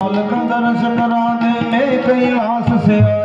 लाल का दर्श करा दे मैं कैलाश से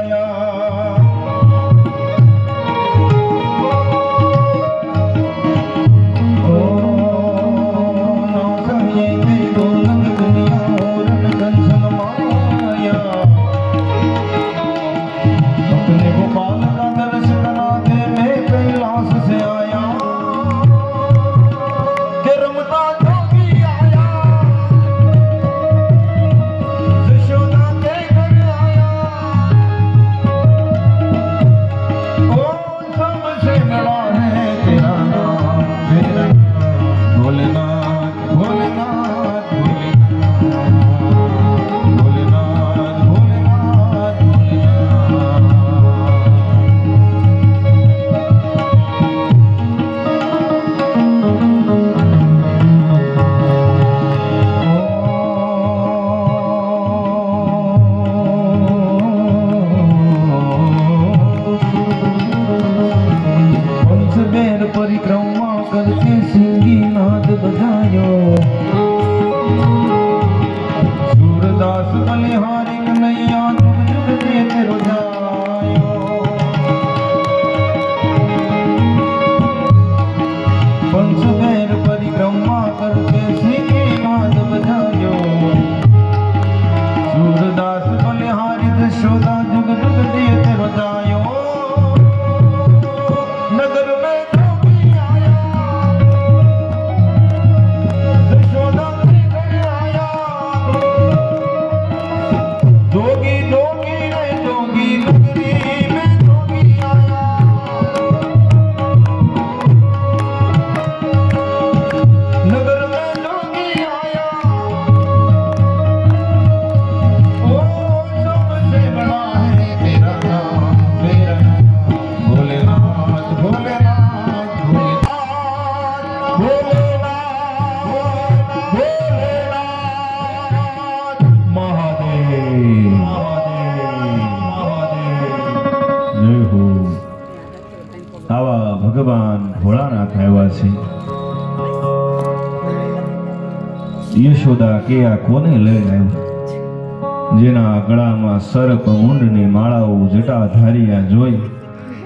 યશોદા કે આ કોને લઈને આવ્યો જેના ગળામાં સર્પ ઊંડની માળાઓ જટાધારિયા જોઈ,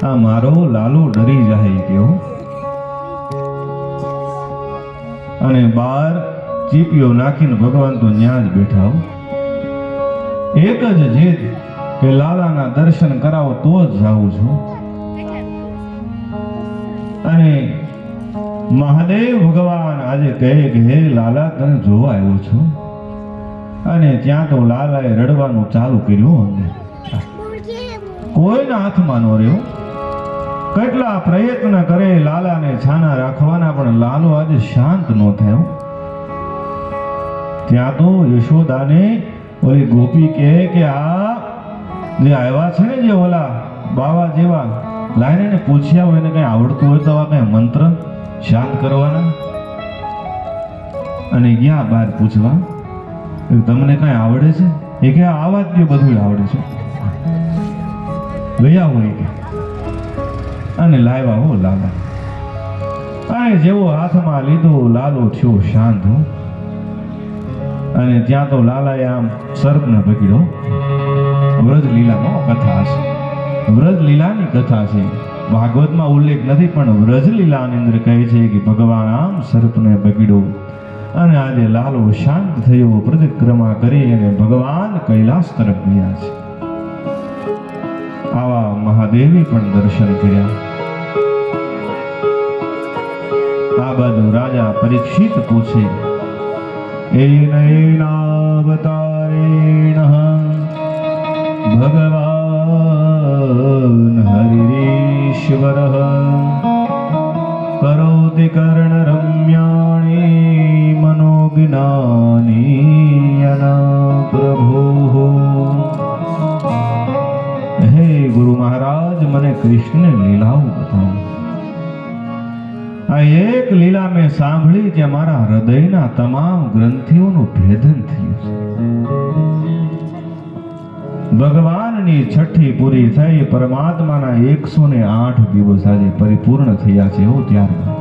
આ મારો લાલો ડરી જાય કેવો અને બાર ચીપીઓ નાખીને ભગવાન તો ન્યા જ બેઠા. એક જ જીત કે લાલાના દર્શન કરાવો તો જ જાઉં છું. અને મહાદેવ ભગવાન આજે કહે કે, હે લાલા, તને જોવા આવ્યો છું. અને ત્યાં તો લાલાએ રડવાનું ચાલુ કર્યું કોઈના હાથમાં ન રહ્યો. કેટલા પ્રયત્ન કરે લાલાને છાના રાખવાના, પણ લાલો આજે શાંત ન થયો. ત્યાં તો યશોદાને ઓલી ગોપી કહે કે, આ જે આવ્યા છે ને જે ઓલા બાવા જેવા લાઈને પૂછ્યા હોય એને કઈ આવડતું હોય તો આ કઈ મંત્ર? શાંત કરવાના અને ગયા બહાર પૂછવા? તમને કઈ આવડે છે? એ કે આવા જ બધું આવડે છે. ગયા હોય કે. અને લાવ્યા હો લાલા. અને જેવો હાથમાં લીધો, લાલો થયો શાંત હો. અને ત્યાં તો લાલાએ આમ સર્પને પકડ્યો. વ્રજ લીલામાં કથા છે વ્રજ લીલાની કથા છે. ભાગવતમાં ઉલ્લેખ નથી, પણ વ્રજલીલાની અંદર કહે છે કે ભગવાન આમ સર્પને બગીડો અને આજે લાલો શાંત થયો, પ્રતિક્રમા કરી અને ભગવાન કૈલાસ તરફ ગયા છે. આવા મહાદેવી પણ દર્શન કર્યા. આ બાજુ રાજા પરીક્ષિત પૂછે ભગવાન ભગવાન કરોતિ કર્ણરમ્યાણિ મનોજ્ઞાનીયના પ્રભુઃ હે ગુરુ મહારાજ મને કૃષ્ણ લીલાઓ બતાવો આ એક લીલા મેં સાંભળી, જે મારા હૃદયના તમામ ગ્રંથિઓનું ભેદન થયું છે। ભગવાનની છઠ્ઠી પૂરી થઈ, પરમાત્માના એકસો ને આઠ દિવસ આજે પરિપૂર્ણ થયા છે એવું ત્યારબાદ.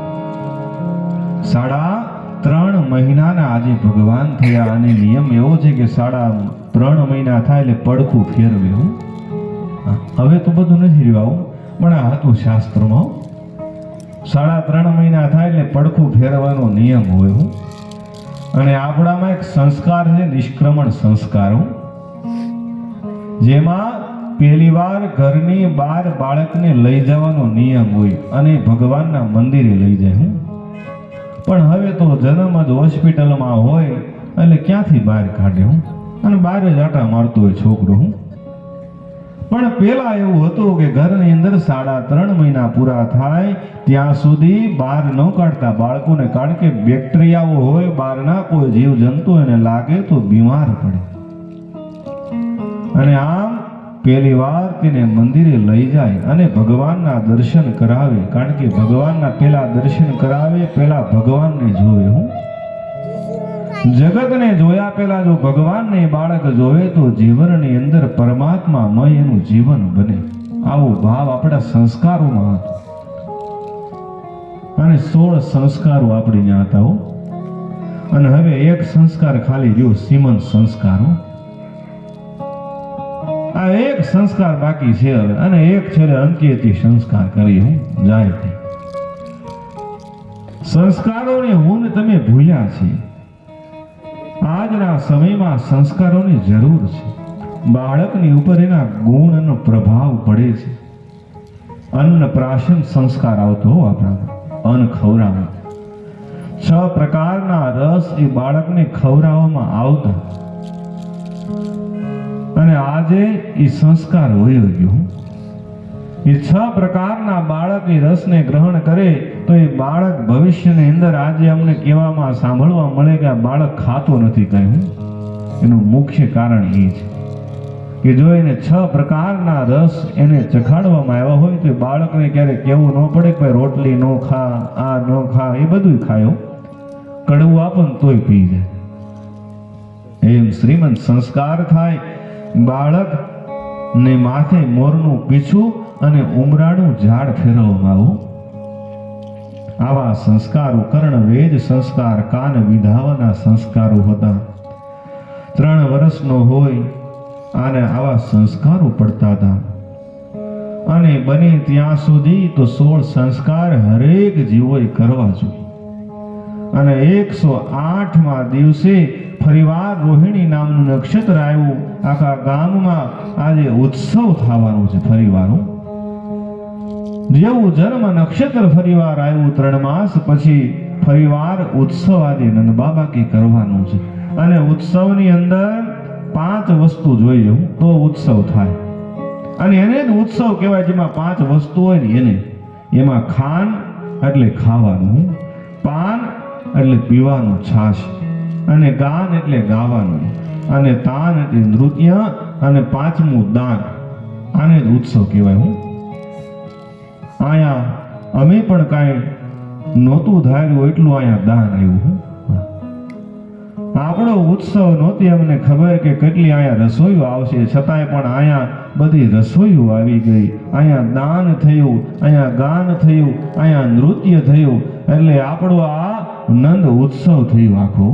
સાડા ત્રણ મહિનાના આજે ભગવાન થયા અને નિયમ એવો છે કે સાડા ત્રણ મહિના થાય એટલે પડખું ફેરવે હું. હવે તો બધું નથી રહ્યું પણ આ હતું શાસ્ત્રમાં સાડા ત્રણ મહિના થાય એટલે પડખું ફેરવાનો નિયમ હોય હું. અને આપણામાં એક સંસ્કાર છે, નિષ્ક્રમણ સંસ્કાર હું. જેમાં પહેલી વાર ઘરની બહાર બાળકને લઈ જવાનો નિયમ હોય અને ભગવાનના મંદિરે લઈ જાય હું. પણ હવે તો જન્મ જ હોસ્પિટલમાં હોય એટલે ક્યાંથી બહાર કાઢે હું? અને બહાર જ આટા મારતો હોય છોકરો હું. પણ પેલા એવું હતું કે ઘરની અંદર સાડા ત્રણ મહિના પૂરા થાય ત્યાં સુધી બહાર ન કાઢતા બાળકોને કારણ કે બેક્ટેરિયાઓ હોય, બહારના કોઈ જીવ જંતુ એને લાગે તો બીમાર પડે. અને આમ પહેલી વાર તેને મંદિરે લઈ જાય અને ભગવાનના દર્શન કરાવે. કારણ કે ભગવાનના પેલા દર્શન કરાવે પેલા ભગવાનને જોવે હું. જગતને જોયા પહેલા જો ભગવાનને બાળક જોવે તો જીવનની અંદર પરમાત્મામય એનું જીવન બને. આવો ભાવ આપણા સંસ્કારોમાં હતો. અને સોળ સંસ્કારો આપણી ત્યાં હતા. અને હવે એક સંસ્કાર ખાલી રહ્યો સીમંત સંસ્કારો. આ એક સંસ્કાર બાકી છે હવે. અને એક છેલ્લે અંત્યથી સંસ્કાર કરી હું જાય સંસ્કારોને હું તમે ભૂલ્યા છે. આજના સમયમાં સંસ્કારોની જરૂર છે. બાળકની ઉપર એના ગુણનો પ્રભાવ પડે છે. અન્ન પ્રાશન સંસ્કાર આવતો હો આપણામાં. અન્ન ખવડાવે છ પ્રકારના રસ એ બાળકને ખવડાવવામાં આવતા. અને આજે એ સંસ્કાર વયો ગયો. એ છ પ્રકારના બાળક એ રસને ગ્રહણ કરે તો એ બાળક ભવિષ્યની અંદર આજે અમને કહેવામાં, સાંભળવા મળે કે આ બાળક ખાતો નથી કહ્યું એનું મુખ્ય કારણ એ છે કે જો એને છ પ્રકારના રસ એને ચખાડવામાં આવ્યા હોય તો બાળકને ક્યારેક કહેવું ન પડે કે ભાઈ રોટલી ન ખા, આ ન ખા, એ બધું ખાયો કડવું આપો ને તોય પી જાય. એમ શ્રીમંત સંસ્કાર થાય બાળક ને માથે મોરનું પીછું અને ઉમરાળું ઝાડ ફેરવવામાં આવું. આવા સંસ્કારો કર્ણ વેદ સંસ્કાર, કાન વિધાવાના સંસ્કારો હતા. ત્રણ વર્ષનો હોય, આને આવા સંસ્કારો પડતા હતા. અને બને ત્યાં સુધી તો સોળ સંસ્કાર હરેક જીવોએ કરવા જોઈએ. અને એકસો આઠમાં દિવસે ફરીવાર રોહિણી નામનું નક્ષત્ર આવ્યું. આખા ગામમાં આજે ઉત્સવ થવાનો છે ફરીવાર જેવું જન્મ નક્ષત્ર ફરીવાર આવ્યું ત્રણ માસ પછી ફરીવાર ઉત્સવ આજે નંદ બાબા કે કરવાનું છે. અને ઉત્સવની અંદર પાંચ વસ્તુ જોઈ જવું તો ઉત્સવ થાય. અને એને જ ઉત્સવ કહેવાય જેમાં પાંચ વસ્તુ હોય ને એને. એમાં ખાન એટલે ખાવાનું, પાન એટલે પીવાનું છાશ. અને ગાન એટલે ગાવાનું. અને તાન એટલે નૃત્ય અને પાંચમું દાન. આને જ ઉત્સવ કહેવાય હું. અહીંયા અમે પણ કાંઈ નહોતું ધાર્યું એટલું અહીંયા દાન આવ્યું હું. આપણો ઉત્સવ નહોતી અમને ખબર કે કેટલી અહીંયા રસોઈઓ આવશે. છતાંય પણ અહીંયા બધી રસોઈઓ આવી ગઈ. અહીંયા દાન થયું અહીંયા ગાન થયું અહીંયા નૃત્ય થયું. એટલે આપણો આ નંદ ઉત્સવ થયું આખો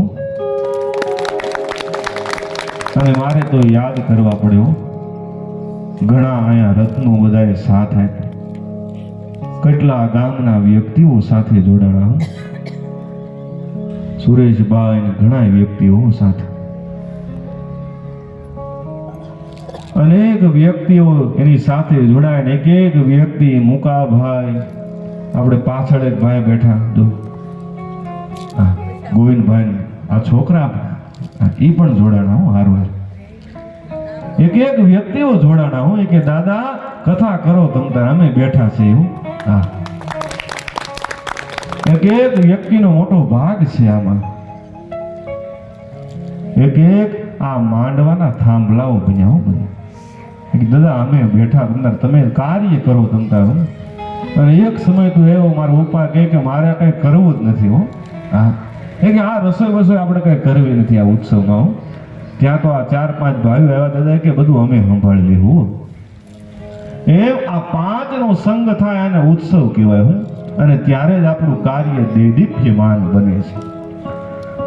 અને મારે તો યાદ કરવા પડ્યો, ઘણા અહીંયા રત્નો બધાએ સાથ આપ્યો. કેટલા ગામના વ્યક્તિઓ સાથે જોડાણા સુરેશભાઈ ને ઘણા વ્યક્તિઓ સાથે. અનેક વ્યક્તિઓ એની સાથે જોડાય એક એક વ્યક્તિ મુકાભાઈ, આપણે પાછળ એક ભાઈ બેઠા, જો ગોવિંદભાઈ, આ છોકરા એ પણ જોડાણા હું હારવાર એક એક વ્યક્તિઓ જોડાણા હું કે દાદા, કથા કરો તમ અમે બેઠા છીએ એવું. હા. એક એક વ્યક્તિનો મોટો ભાગ છે આમાં. એક એક આ માંડવાના થાંભલાઓ બન્યા હો બન્યા દાદા, અમે બેઠા તમતાર તમે કાર્ય કરો તમતાર અને એક સમય તો એવો મારો પપ્પા કહે કે મારે કઈ કરવું જ નથી હો. હા. એ કે આ રસોઈ વસોઈ આપણે કઈ કરવી નથી આ ઉત્સવમાં ત્યાં તો આ ચાર પાંચ ભાઈઓ આવ્યા દાદા, કે બધું અમે સંભાળી લેવું એ આ પાંચનો સંગ થાય અને ઉત્સવ કહેવાય હું. અને ત્યારે જ આપણું કાર્ય દેદીપ્યમાન બને છે.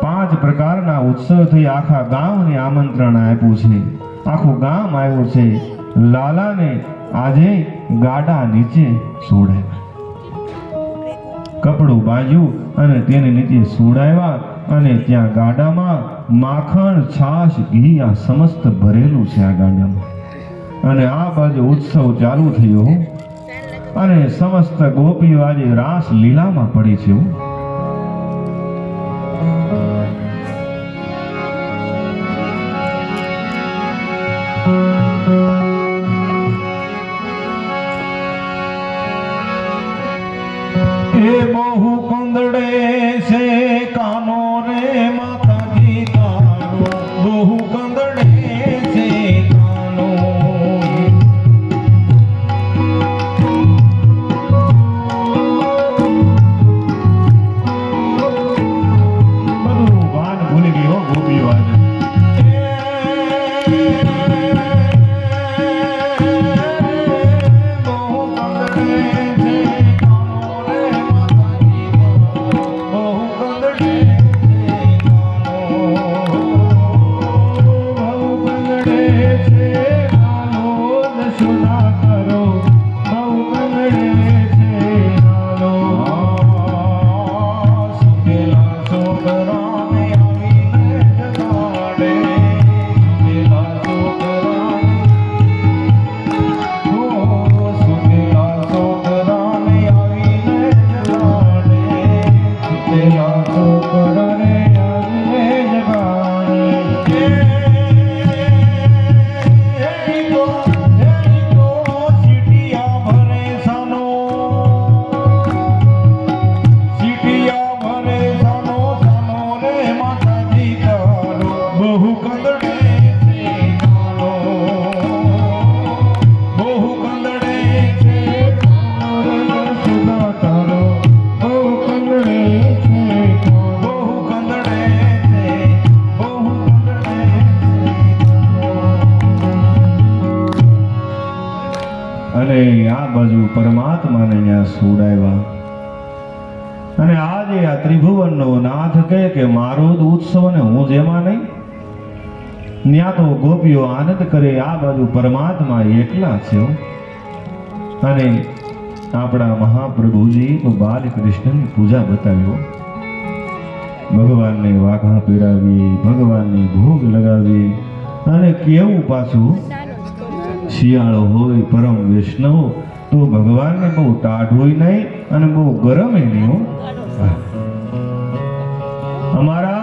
પાંચ પ્રકારના ઉત્સવથી આખા ગામને આમંત્રણ આપ્યું છે. આખું ગામ આવ્યું છે. લાલાને આજે ગાડા નીચે સોડાવ્યા કપડું બાજ્યું અને તેને નીચે સુડાવ્યા અને ત્યાં ગાડામાં માખણ, છાશ, ઘી, આ સમસ્ત ભરેલું છે આ ગાડામાં. અને આ બાજુ ઉત્સવ ચાલુ થયો. અને સમસ્ત ગોપીઓ આજે રાસ લીલામાં પડી છે. તો ગોપીઓ આનંદ કરે, આ બાજુ પરમાત્મા એકલા છે. અને આપણા મહાપ્રભુજી બાલકૃષ્ણની પૂજા બતાવ્યો ભગવાનને વાઘા પીરાવી ભગવાનને ભોગ લગાવી અને કેવું પાછું? શિયાળો હોય, પરમ વૈષ્ણવ, તો ભગવાનને બહુ ટાઢોય નહીં અને બહુ ગરમ નહીં હો. અમારા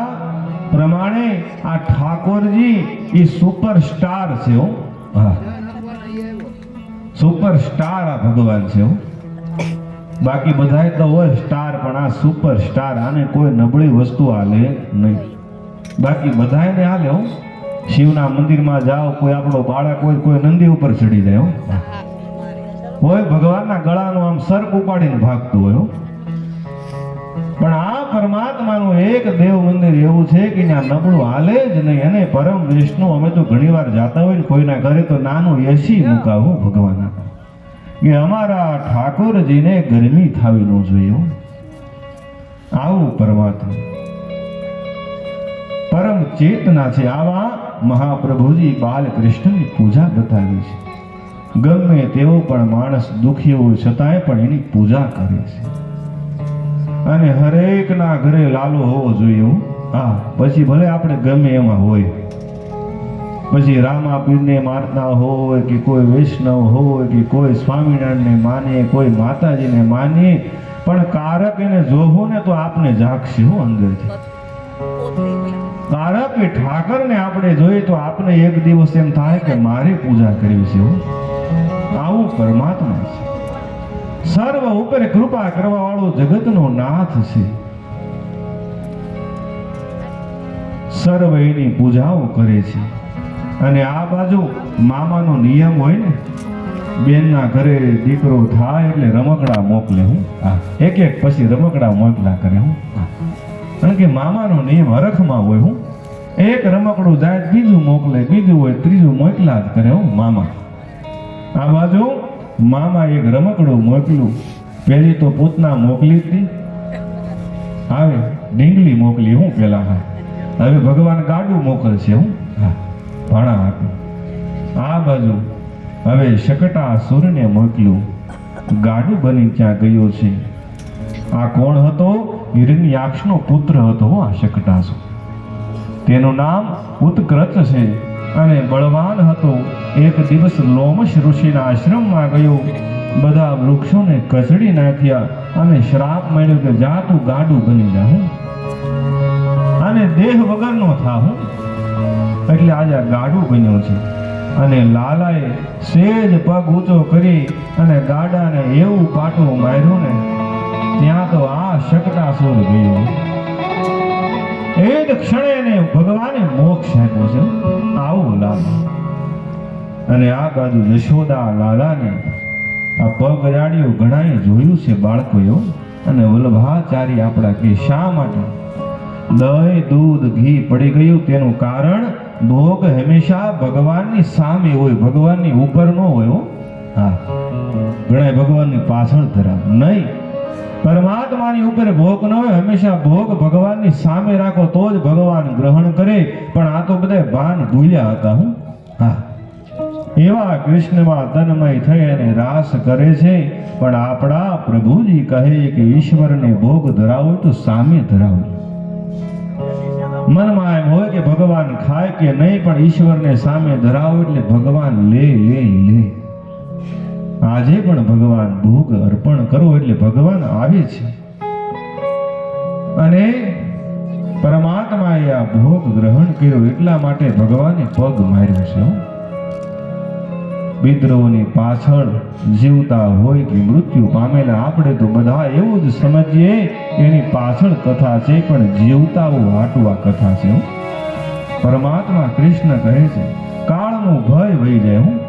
પ્રમાણે આ ઠાકોરજી એ સુપરસ્ટાર છે હો. હા. સુપરસ્ટાર આ ભગવાન છે હો. બાકી બધાય તો હોય સ્ટાર પણ આ સુપરસ્ટાર આને કોઈ નબળી વસ્તુ હાલે નહીં. બાકી બધાયને હાલે હો. શિવના મંદિરમાં જાઓ કોઈ આપણો બાળક હોય કોઈ નંદી ઉપર ચડી જાય હોય ભગવાનના ગળાનો આમ સર્પ ઉપાડીને ભાગતું હોય હો. પણ આ પરમાત્માનું એક દેવ મંદિર એવું છે કે ત્યાં નબળું હાલે જ નહીં અને પરમ વિષ્ણુ અમે તો ઘણીવાર જાતા હોય ને કોઈના ઘરે તો નાનું એસી મુકાવું ભગવાન કે અમારા ઠાકોરજીને ગરમી થાવી ન જોઈએ આવું પરમાત્મા. પરમ ચેતના છે. આવા મહાપ્રભુજી બાલકૃષ્ણની પૂજા બતાવી છે. ગમે તેવો પણ માણસ દુખી હોય છતાંય પણ એની પૂજા કરે છે. અને હરેકના ઘરે લાલો હોવો જોઈએ હું. હા, પછી ભલે આપણે ગમે એમાં હોય. પછી રામાપીરને માનતા હોય કે કોઈ વૈષ્ણવ હોય કે કોઈ સ્વામિનારાયણને માને, કોઈ માતાજીને માને, પણ કારક એને જોવો ને તો આપને જાગશે હો અંદરથી. કારક એ ઠાકરને આપણે જોઈએ તો આપને એક દિવસ એમ થાય કે મારે પૂજા કરવી છે. આવું પરમાત્મા છે. સર્વ ઉપર કૃપા કરવા વાળો જગતનો નાથ છે. સર્વ એની પૂજાઓ કરે છે. અને આ બાજુ મામાનો નિયમ હોય ને, બેનના ઘરે દીકરો થાય એટલે રમકડા મોકલે હું. એક એક પછી રમકડા મોકલા કરે હું. કારણ કે મામાનો નિયમ હરખમાં હોય હું. એક રમકડું જાય બીજું મોકલે, બીજું હોય, ત્રીજું મોકલા જ કરે હું મામા. આ બાજુ મામા એક રમકડું મોકલ્યું. પેલી તો પૂતના મોકલી હતી. આવે ડીંગલી મોકલી હું પેલા હા. હવે ભગવાન ગાડું મોકલશે હું હા, ભાણા આપે આ બાજુ હવે શકટા સુરને મોકલ્યું. ગાડું બની ત્યાં ગયો છે. આ કોણ હતો? હિરણ્યાક્ષનો પુત્ર હતો આ શકટાસુર તેનું નામ ઉત્કૃત છે અને બળવાન હતો. એક દિવસ લોમશ ઋષિના આશ્રમમાં ગયો. બધા વૃક્ષોને કચડી નાખ્યા અને શ્રાપ મળ્યો કે જા તું ગાડું બની જા અને દેહ વગરનો થા હું એટલે આજે ગાડું બન્યો છે. અને લાલાએ સેજ પગ ઊંચો કરી અને ગાડાને એવું પાટું માર્યું ને, ત્યાં તો આ શકટાસુર ગયો. એ જ ક્ષણે ભગવાને મોક્ષ આપ્યો છે. આવું લાલા અને આ બાજુ યશોદા લાલાને આ પગ રાડ્યો ઘણાએ જોયું છે બાળકોએ અને વલ્લભાચારી આપણા કે શા માટે? દહીં, દૂધ, ઘી પડી ગયું તેનું કારણ ભોગ હંમેશા ભગવાનની સામે હોય, ભગવાનની ઉપર ન હોય હા. ઘણા ભગવાનની પાછળ ધરાવ નહીં. પરમાત્માની ઉપર ભોગ ન હોય, હંમેશા ભોગ ભગવાનની સામે રાખો તો જ ભગવાન ગ્રહણ કરે. પણ આ તો બધા ભાન ભૂલ્યા હતા હું. હા. એવા કૃષ્ણમાં તન્મય થઈ અને રાસ કરે છે, પણ આપણા પ્રભુજી કહે કે ઈશ્વરને ભોગ ધરાવો તો સામે ધરાવો. મનમાં એમ હોય કે ભગવાન ખાય કે નહીં, પણ ઈશ્વરને સામે ધરાવો એટલે ભગવાન લે લે લે. આજે પણ ભગવાન ભોગ અર્પણ કરો એટલે ભગવાન આવે છે. અને પરમાત્માએ આ ભોગ ગ્રહણ કર્યો એટલા માટે ભગવાને પગ માર્યો છે. વિદ્રોહની પાછળ જીવતા હોય કે મૃત્યુ પામેલા આપણે તો બધા એવું જ સમજીએ, એની પાછળ કથા છે, પણ જીવતાઓ વાટવા કથા છે. પરમાત્મા કૃષ્ણ કહે છે, કાળનો ભય વહી જાય, હું.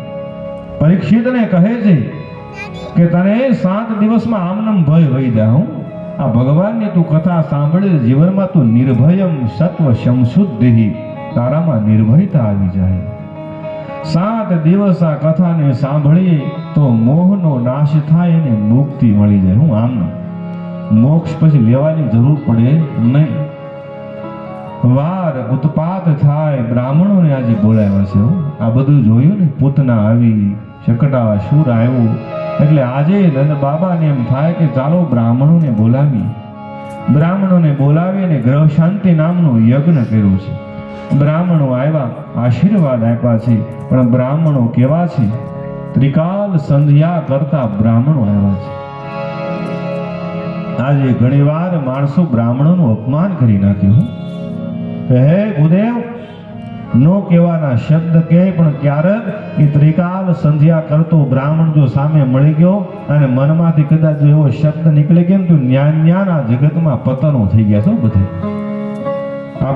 પરીક્ષિતને કહે છે કે, તને સાત દિવસમાં આમનમ ભય વહી જાય, હું. આ ભગવાનની તું કથા સાંભળે જીવનમાં તું નિર્ભયમ સત્વ સંશુદ્ધિ તારામાં નિર્ભયતા આવી જાય. સાત દિવસ આ કથાને સાંભળી તો મોહનો નાશ થાય અને મુક્તિ મળી જાય. હું આમ મોક્ષ પછી લેવાની જરૂર પડે નહીં. વાર ઉત્પાત થાય, બ્રાહ્મણોને આજે બોલાવ્યા છે. આ બધું જોયું ને, પૂતના આવી શકટા શુર આવ્યું. એટલે આજે નંદ બાબાને એમ થાય કે ચાલો બ્રાહ્મણોને બોલાવી બ્રાહ્મણોને બોલાવી અને ગ્રહ શાંતિ નામનો યજ્ઞ કર્યો છે. બ્રાહ્મણો આવ્યા, આશીર્વાદ આપ્યા છે. પણ બ્રાહ્મણો કેવા છે? ત્રિકાલ સંધ્યા કરતા બ્રાહ્મણો આવ્યા છે. આજે ઘણીવાર માણસો બ્રાહ્મણોનું અપમાન કરી નાખ્યું હે. ગુદેવ, નો કહેવાના શબ્દ કે પણ ક્યારેક એ ત્રિકાલ સંધ્યા કરતો બ્રાહ્મણ જો સામે મળી ગયો અને મનમાંથી કદાચ એવો શબ્દ નીકળી ગયો તો જ્ઞાન જ્ઞાન આ જગતમાં પતનો થઈ ગયા છો બધે. આ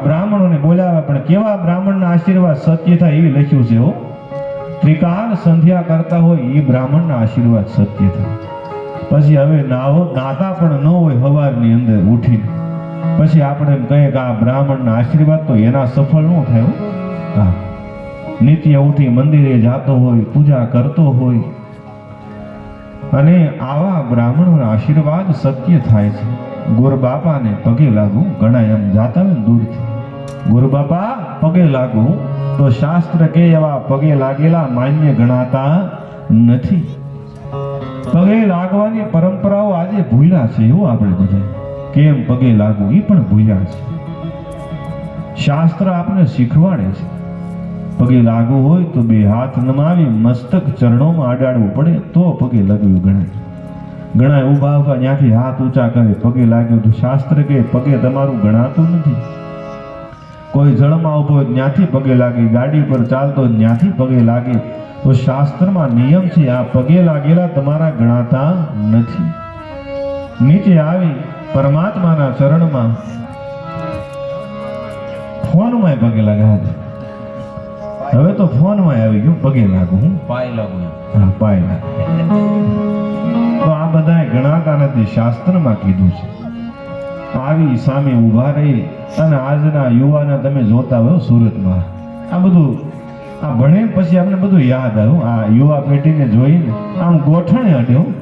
બ્રાહ્મણોને બોલાવ્યા, પણ કેવા બ્રાહ્મણના આશીર્વાદ સત્ય થાય એ લખ્યું છે હો. ત્રિકાલ સંધ્યા કરતા હોય એ બ્રાહ્મણના આશીર્વાદ સત્ય થાય. પછી હવે નાહો નાતા પણ ન હોય હવારની અંદર ઉઠીને. પછી આપણે એમ કહીએ કે આ બ્રાહ્મણના આશીર્વાદ તો એના સફળ ન થાય હા. નિત્ય ઉઠી મંદિરે જાતો હોય, પૂજા કરતો હોય. અને આવા બ્રાહ્મણોના આશીર્વાદ સત્ય થાય છે. ગુરુ બાપાને પગે લાગુ, ઘણા એમ જાતા દૂરથી. ગુરુ બાપા, પગે લાગુ. તો શાસ્ત્ર કે એવા પગે લાગેલા માન્ય ગણાતા નથી. પગે લાગવાની પરંપરાઓ આજે ભૂલ્યા છે એવું આપણે બધા. કેમ પગે લાગવું? એ પણ ભૂલ્યા છે. શાસ્ત્ર આપણે શીખવાડે છે. પગે લાગવું હોય તો બે હાથ નમાવી મસ્તક ચરણોમાં અડાડવું પડે, તો પગે લગવું ગણાય. ઘણા ઊભા ઊભા ત્યાંથી હાથ ઊંચા કરે. પગે લાગ્યું તો શાસ્ત્ર કે પગે તમારું ગણાતું નથી. કોઈ જળમાં ઊભો જ્ઞાથી પગે લાગે ગાડી પર ચાલતો જ્ઞાથી પગે લાગે. તો શાસ્ત્રમાં નિયમ છે આ પગે લાગેલા તમારા ગણાતા નથી. નીચે આવી પરમાત્માના ચરણમાં ફોનમાં પગે લાગ્યા હતા. હવે તો ફોનમાં આવી ગયું પગે લાગુ. હું પાય લાગુ હા પાય લાગુ. તો આ બધા ગણાતા નથી શાસ્ત્રમાં કીધું છે. આવી સામે ઊભા રહી અને આજના યુવાને તમે જોતા હોય સુરતમાં. આ બધું, આ ભણે પછી આપણે બધું યાદ આવ્યું આ યુવા પેઢીને જોઈને આમ ગોઠણે હટે હું.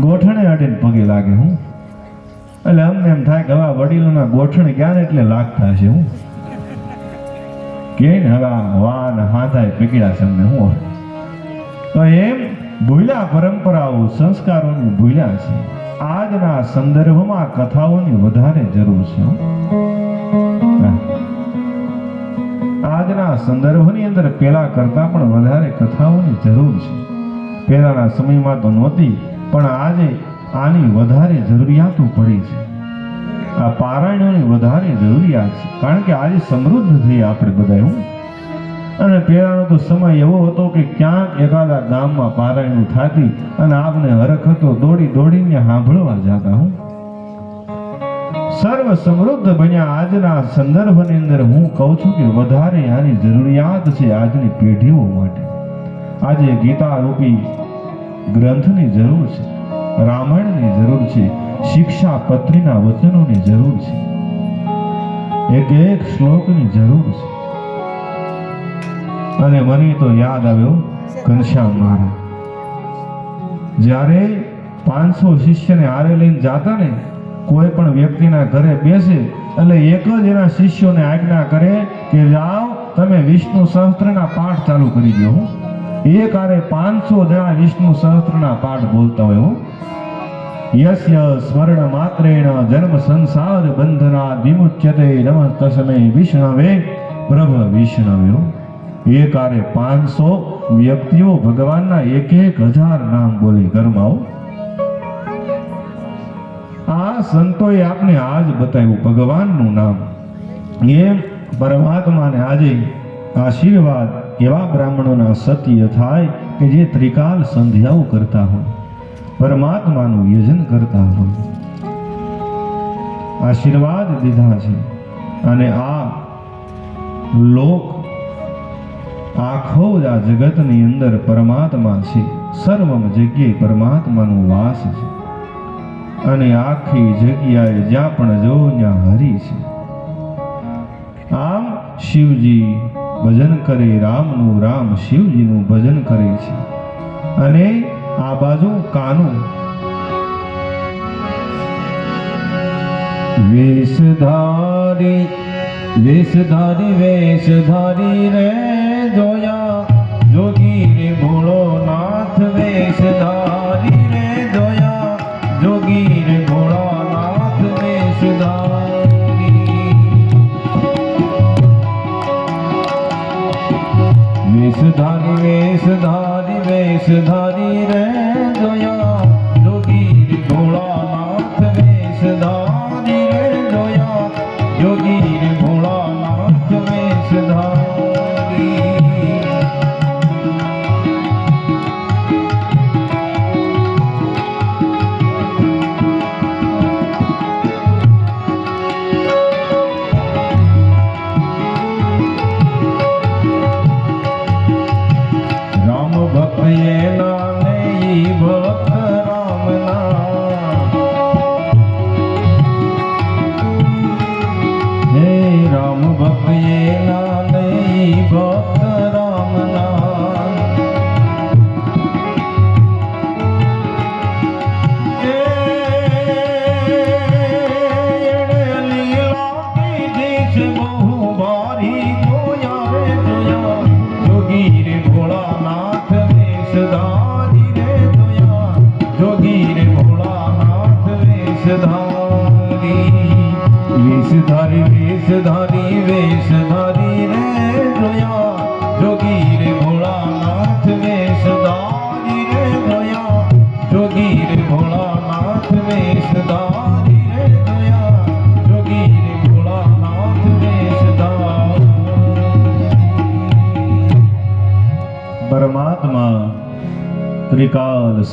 ગોઠણે હટીને પગે લાગે હું. એટલે અમને એમ થાય કે હવે વડીલોના ગોઠણ ક્યારે એટલે લાગતા છે હું. કે હવે વાન હાથાય પકડ્યા છે અમને હું. તો એમ ભૂલ્યા પરંપરાઓ, સંસ્કારોનું ભૂલ્યા છે. આજના સંદર્ભમાં કથાઓની વધારે જરૂર છે આજના સંદર્ભની અંદર પેલા કરતા પણ વધારે કથાઓની જરૂર છે. પહેલાના સમયમાં તો નહોતી, પણ આજે આની વધારે જરૂરિયાતો પડી છે. આ પારાયણોની વધારે જરૂરિયાત છે. કારણ કે આજે સમૃદ્ધ થઈએ આપણે બધા હું. અને પહેલાંનો તો સમય એવો હતો કે ક્યાંક એકાદા ગામમાં પારાયણ થતી અને આપને હરખ હતો, દોડી દોડીને સાંભળવા જતા હું. સર્વ સમૃદ્ધ બન્યા આજના સંદર્ભની અંદર હું કહું છું કે વધારે આની જરૂરિયાત છે આજની પેઢીઓ માટે. આજે ગીતા રૂપી ગ્રંથની જરૂર છે, રામાયણની જરૂર છે શિક્ષા પત્રીના વચનોની જરૂર છે. એક એક શ્લોકની જરૂર છે. અને મને તો યાદ આવ્યો ઘનશ્યામ મહારાજ. જ્યારે પાંચસો શિષ્યને આરે લઈને જાતા ને કોઈ પણ વ્યક્તિના ઘરે બેસે એટલે એક જ એના શિષ્યોને આજ્ઞા કરે કે જાઓ તમે વિષ્ણુ સહસ્ત્રના પાઠ ચાલુ કરી દો એક આરે પાંચસો જણા વિષ્ણુ સહસ્ત્રના પાઠ બોલતા હોય હું. યસ્ય સ્મરણ માત્રેણ જન્મ સંસાર બંધના વિમુચ્યતે નમઃ તસ્મે વિષ્ણવે પ્રભ વિષ્ણવ્યો એકારે પાંચસો વ્યક્તિઓ ભગવાનના એક એક હજાર નામ બોલી, ઘરમાં હો. આ સંતોએ આપને આજ બતાવ્યું, ભગવાનનું નામ એમ પરમાત્માને આજે આશીર્વાદ એવા બ્રાહ્મણોના સત્ય થાય કે જે ત્રિકાલ સંધ્યાઓ કરતા હોય, પરમાત્માનું યજન કરતા હોય આશીર્વાદ દીધા છે અને આ લોક આખો જ આ જગતની અંદર પરમાત્મા છે. સર્વમ જગ્યાએ પરમાત્માનો વાસ છે. અને આખી જગ્યાએ જ્યાં પણ જો ત્યાં હરિ છે. આમ શિવજી ભજન કરે, રામનું રામ શિવજીનું ભજન કરે છે. અને આ બાજુ કાનું. વેશધારી વેશધારી વેશધારી રે. જોયા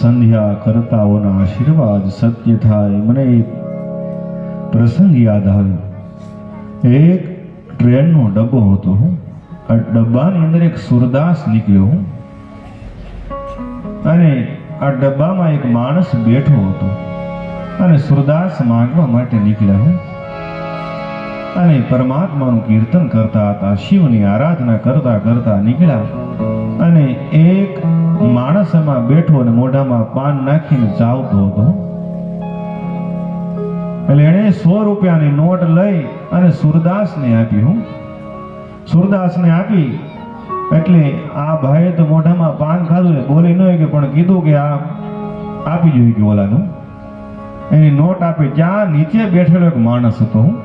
સંધ્યા કરતાઓના આશીર્વાદ સત્ય થાય. મને એક પ્રસંગ યાદ આવ્યો. એક ટ્રેનનો ડબ્બો હતો હું. આ ડબ્બાની અંદર એક સુરદાસ નીકળ્યો હું. અને આ ડબ્બામાં એક માણસ બેઠો હતો. અને સુરદાસ માંગવા માટે નીકળ્યા હું. અને પરમાત્માનું કીર્તન કરતા હતા. શિવની આરાધના કરતા કરતા નીકળ્યા. અને એક માણસ એમાં બેઠો અને મોઢામાં પાન નાખીને ચાવતો હતો. એટલે એણે સો રૂપિયાની નોટ લઈ અને સુરદાસને આપી હું. સુરદાસને આપી એટલે આ ભાઈએ તો મોઢામાં પાન ખાધું ને બોલી ન કે પણ કીધું કે આ આપી જોઈ કે ઓલાનું. એની નોટ આપી જ્યાં નીચે બેઠેલો એક માણસ હતો હું.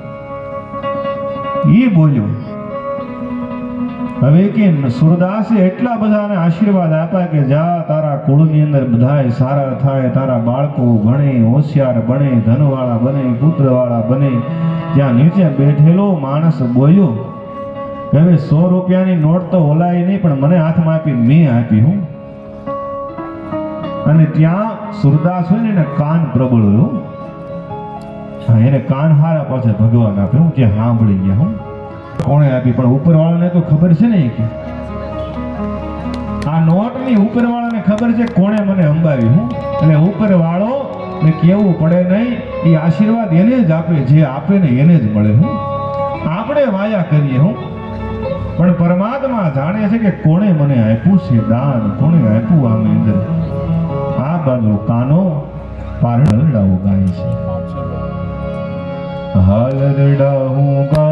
એ બોલ્યો હવે કે સુરદાસે એટલા બધાને આશીર્વાદ આપ્યા કે જા તારા કુળની અંદર બધાય સારા થાય, તારા બાળકો ભણે, હોશિયાર બને, ધનવાળા બને, પુત્રવાળા બને. ત્યાં નીચે બેઠેલો માણસ બોલ્યો, હવે સો રૂપિયાની નોટ તો ઓલાય નહીં, પણ મને હાથમાં આપી, મેં આપી હું. અને ત્યાં સુરદાસ હોય ને, એને કાન પ્રબળ એને કાન હારા પાછળ ભગવાન આપ્યો હું જે સાંભળી ગયા, હું. કોણે આપી, પણ ઉપરવાળાને તો ખબર છે ને કે? આ નોટની ઉપરવાળાને ખબર છે કોણે મને અંબાવી, હું? એટલે ઉપરવાળો ને કેવું પડે નહીં, એ આશીર્વાદ એને જ આપે, જે આપે ને એને જ મળે, હું? આપણે વાયા કરીએ, હું? પણ પરમાત્મા જાણે છે કે કોણે મને આપ્યું છે દાન, કોણે આપ્યું આ અંદર આ બાજુ કાનો પારડાઓ ગાય છે. હાલરડા હું ગાવું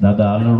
અને બપોર